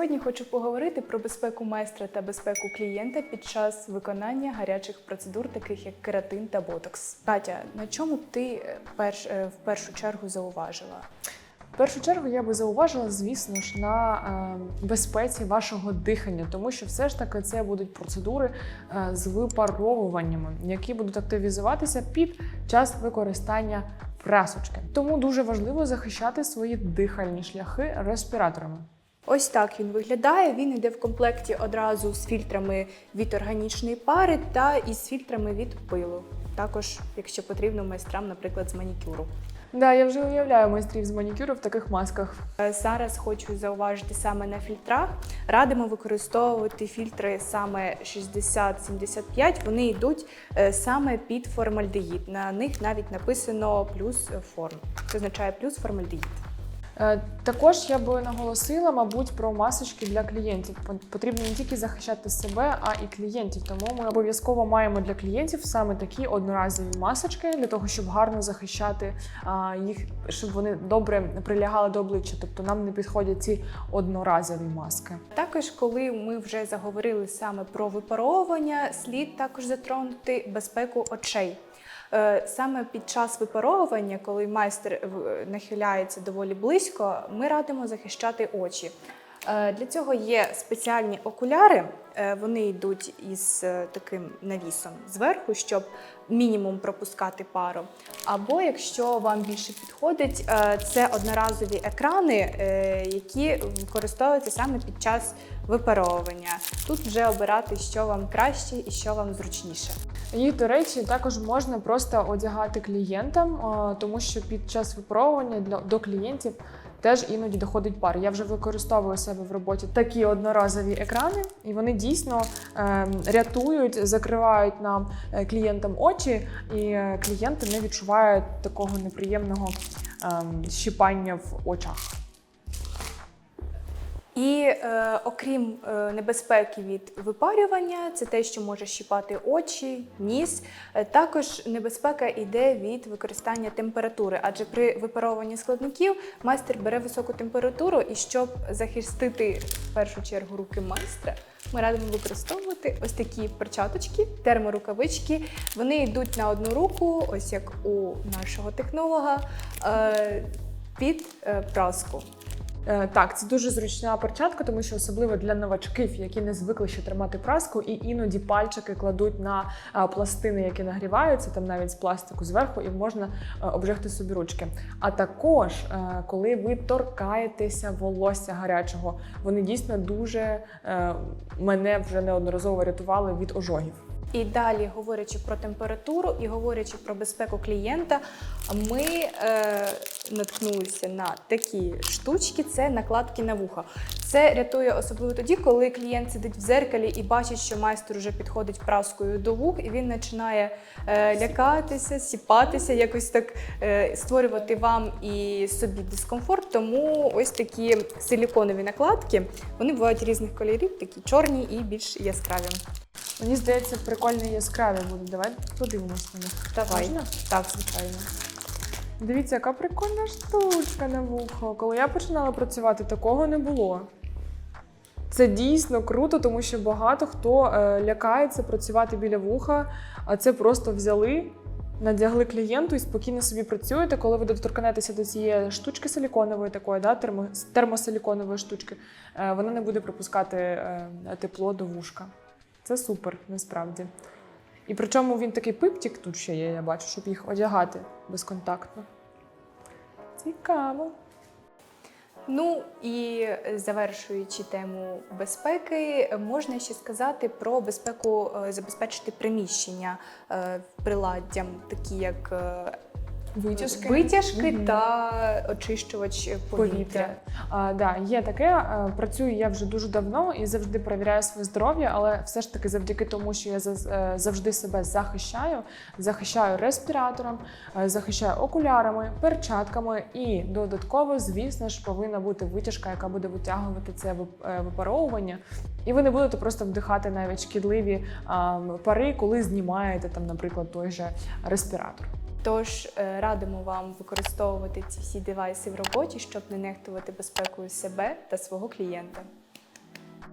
Сьогодні хочу поговорити про безпеку майстра та безпеку клієнта під час виконання гарячих процедур, таких як кератин та ботокс. Катя, на чому б ти е, перш, е, в першу чергу зауважила? В першу чергу я би зауважила, звісно ж, на е, безпеці вашого дихання, тому що все ж таки це будуть процедури з випаровуваннями, які будуть активізуватися під час використання прасочки. Тому дуже важливо захищати свої дихальні шляхи респіраторами. Ось так він виглядає. Він йде в комплекті одразу з фільтрами від органічної пари та із фільтрами від пилу. Також, якщо потрібно, майстрам, наприклад, з манікюру. Да, я вже уявляю майстрів з манікюру в таких масках. Е, Зараз хочу зауважити саме на фільтрах. Радимо використовувати фільтри саме 60-75. Вони йдуть е, саме під формальдегід. На них навіть написано плюс форм. Це означає плюс формальдегід. Е, Також я би наголосила, мабуть, про масочки для клієнтів. Потрібно не тільки захищати себе, а і клієнтів. Тому ми обов'язково маємо для клієнтів саме такі одноразові масочки для того, щоб гарно захищати їх, щоб вони добре прилягали до обличчя. Тобто нам не підходять ці одноразові маски. Також, коли ми вже заговорили саме про випаровування, слід також затронути безпеку очей. Е, Саме під час випаровування, коли майстер нахиляється доволі близько, ми радимо захищати очі. Е, Для цього є спеціальні окуляри. Е, Вони йдуть із е, таким навісом зверху, щоб мінімум пропускати пару. Або якщо вам більше підходить, е, це одноразові екрани, е, які використовуються саме під час випаровування. Тут вже обирати, що вам краще і що вам зручніше. Їх, до речі, також можна просто одягати клієнтам, тому що під час випробування до клієнтів теж іноді доходить пар. Я вже використовую себе в роботі такі одноразові екрани, і вони дійсно е, рятують, закривають нам е, клієнтам очі, і е, клієнти не відчувають такого неприємного е, щипання в очах. І е, окрім е, небезпеки від випарювання, це те, що може щипати очі, ніс. Е, також небезпека йде від використання температури, адже при випаровуванні складників майстер бере високу температуру, і щоб захистити в першу чергу руки майстра, ми радимо використовувати ось такі перчаточки, терморукавички. Вони йдуть на одну руку, ось як у нашого технолога, е, під е, праску. Е, Так, це дуже зручна перчатка, тому що особливо для новачків, які не звикли ще тримати праску, і іноді пальчики кладуть на е, пластини, які нагріваються, там навіть з пластику зверху, і можна е, обжегти собі ручки. А також, коли ви торкаєтеся волосся гарячого, вони дійсно дуже мене вже неодноразово рятували від ожогів. І далі, говорячи про температуру і говорячи про безпеку клієнта, ми е, наткнулися на такі штучки: це накладки на вуха. Це рятує особливо тоді, коли клієнт сидить в зеркалі і бачить, що майстер вже підходить праскою до вух, і він починає е, лякатися, сіпатися, якось так е, створювати вам і собі дискомфорт. Тому ось такі силіконові накладки вони бувають різних кольорів, такі чорні і більш яскраві. Мені здається, прикольно і яскраві будуть. Давай подивимось на них. Давай. Можна? Так, звичайно. Дивіться, яка прикольна штучка на вухо. Коли я починала працювати, такого не було. Це дійсно круто, тому що багато хто е, лякається працювати біля вуха, а це просто взяли, надягли клієнту і спокійно собі працюєте. Коли ви доторкнетеся до цієї штучки силіконової, такої, да, термо, термосиліконової штучки, е, вона не буде пропускати е, тепло до вушка. Це супер, насправді. І причому він такий пиптік тут ще є, я бачу, щоб їх одягати безконтактно. Цікаво. Ну і завершуючи тему безпеки, можна ще сказати про безпеку е, забезпечити приміщення е, приладдям, такі як Витяжки. витяжки Мгм. та очищувач повітря. повітря. А, да, є таке. Працюю я вже дуже давно і завжди перевіряю своє здоров'я, але все ж таки завдяки тому, що я е, завжди себе захищаю, захищаю респіратором, е, захищаю окулярами, перчатками і додатково, звісно ж, повинна бути витяжка, яка буде витягувати це е, випаровування. І ви не будете просто вдихати навіть шкідливі пари, коли знімаєте там, наприклад, той же респіратор. Тож е, радимо вам використовувати ці всі девайси в роботі, щоб не нехтувати безпекою себе та свого клієнта.